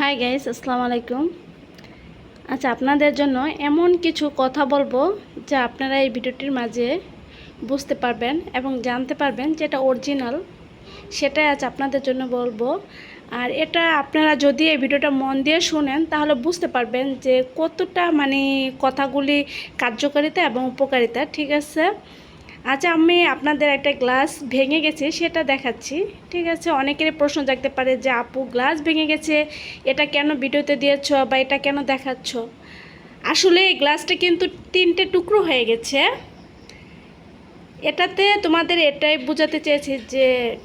Hi guys আসসালামু আলাইকুম। আচ্ছা আপনাদের জন্য এমন কিছু কথা বলব যা আপনারা এই ভিডিওটির মাঝে বুঝতে পারবেন এবং জানতে পারবেন যেটা অরিজিনাল সেটাই আজ আপনাদের জন্য বলব। আর এটা আপনারা যদি এই ভিডিওটা মন দিয়ে শুনেন, তাহলে বুঝতে পারবেন যে কতটা মানে কথাগুলি কার্যকারিতা এবং উপকারিতা, ঠিক আছে? আচ্ছা আমি আপনাদের একটা গ্লাস ভেঙে গেছে, সেটা দেখাচ্ছি। ঠিক আছে, অনেকেরই প্রশ্ন জাগতে পারে যে, আপু, গ্লাস ভেঙে গেছে, এটা কেন ভিডিওতে দিয়েছ বা এটা কেন দেখাচ্ছ? আসলে এই গ্লাসটা কিন্তু তিনটে টুকরো হয়ে গেছে। এটাতে তোমাদের এটাই বোঝাতে চেয়েছি যে,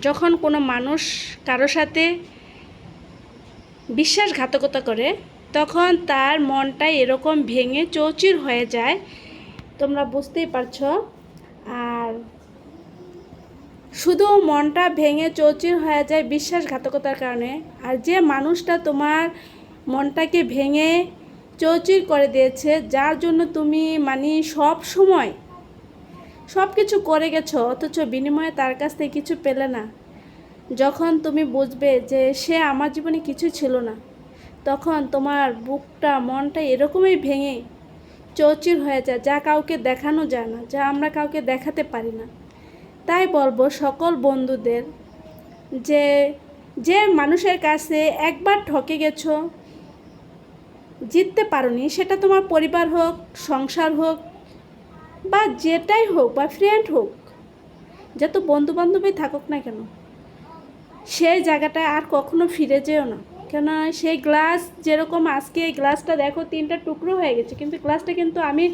যখন কোনো মানুষ কারোর সাথে বিশ্বাসঘাতকতা করে, তখন তার মনটা এরকম ভেঙে চৌচির হয়ে যায় তোমরা বুঝতেই পারছ। আর শুধু মনটা ভেঙে চৌচির হয়ে যায় বিশ্বাসঘাতকতার কারণে। আর যে মানুষটা তোমার মনটাকে ভেঙে চৌচির করে দিয়েছে, যার জন্য তুমি মানে সব সময় সব কিছু করে গেছো, অথচ বিনিময়ে তার কাছ থেকে কিছু পেলে না। যখন তুমি বুঝবে যে সে আমার জীবনে কিছু ছিল না, তখন তোমার বুকটা, মনটা এরকমই ভেঙে চৌচির হয়ে যায়, যা কাউকে দেখানো যায় না, যা আমরা কাউকে দেখাতে পারি না। তাই বলব সকল বন্ধুদের যে যে মানুষের কাছে একবার ঠকে গেছো, জিততে পারোনি, সেটা তোমার পরিবার হোক, সংসার হোক, বা যেটাই হোক, বা ফ্রেন্ড হোক, যত বন্ধু বান্ধবী থাকুক না কেন, সেই জায়গাটায় আর কখনো ফিরে যেও না। কেন সেই গ্লাস যেরকম আজকে এই গ্লাসটা দেখো তিনটা টুকরো হয়ে গেছে, কিন্তু গ্লাসটা কিন্তু আমি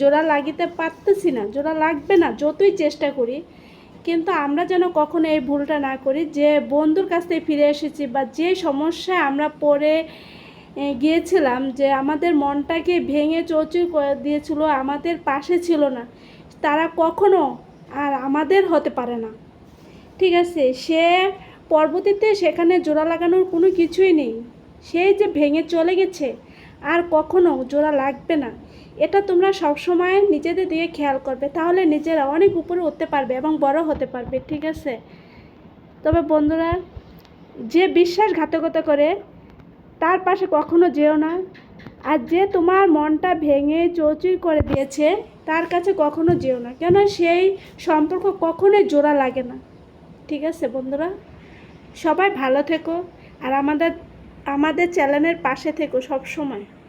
জোড়া লাগিতে পারতেছি না, জোড়া লাগবে না, যতই চেষ্টা করি, কিন্তু আমরা যেন কখনো এই ভুলটা না করি, যে বন্ধুর কাছ থেকে ফিরে এসেছি বা যে সমস্যায় আমরা পড়ে গিয়েছিলাম যে আমাদের মনটাকে ভেঙে চৌচুর করে দিয়েছিল, আমাদের পাশে ছিল না, তারা কখনো আর আমাদের হতে পারে না। ঠিক আছে, সে পরবর্তীতে সেখানে জোড়া লাগানোর কোনো কিছুই নেই। সেই যে ভেঙে চলে গেছে, আর কখনো জোড়া লাগবে না। এটা তোমরা সবসময় নিজেদের দিকে খেয়াল করবে। তাহলে নিজেরা অনেক উপরে উঠতে পারবে এবং বড় হতে পারবে, ঠিক আছে? তবে বন্ধুরা, যে বিশ্বাসঘাতকতা করে, তার পাশে কখনো যেও না। আর যে তোমার মনটা ভেঙে চৌচির করে দিয়েছে, তার কাছে কখনো যেও না। কেন সেই সম্পর্ক কখনোই জোড়া লাগে না। ঠিক আছে বন্ধুরা? সবাই ভালো থেকো আর আমাদের আমাদের চ্যানেলের পাশে থেকো সব সময়